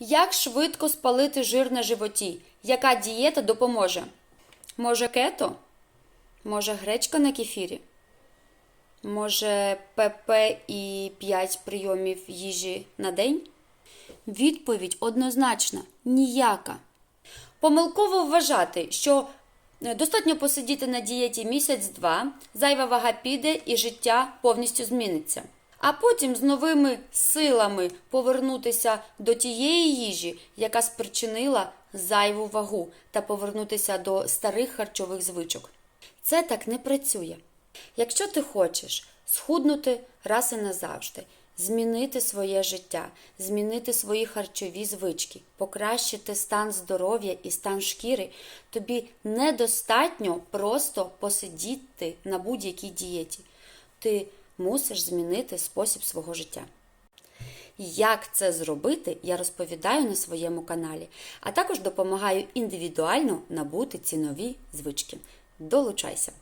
Як швидко спалити жир на животі? Яка дієта допоможе? Може, кето? Може, гречка на кефірі? Може, ПП і 5 прийомів їжі на день? Відповідь однозначна ніяка. Помилково вважати, що е, достатньо посидіти на дієті місяць-два, зайва вага піде і життя повністю зміниться. А потім з новими силами повернутися до тієї їжі, яка спричинила зайву вагу, та повернутися до старих харчових звичок. Це так не працює. Якщо ти хочеш схуднути раз і назавжди, змінити своє життя, змінити свої харчові звички, покращити стан здоров'я і стан шкіри, тобі недостатньо просто посидіти на будь-якій дієті. Ти мусиш змінити спосіб свого життя. Як це зробити, я розповідаю на своєму каналі, а також допомагаю індивідуально набути ці нові звички. Долучайся!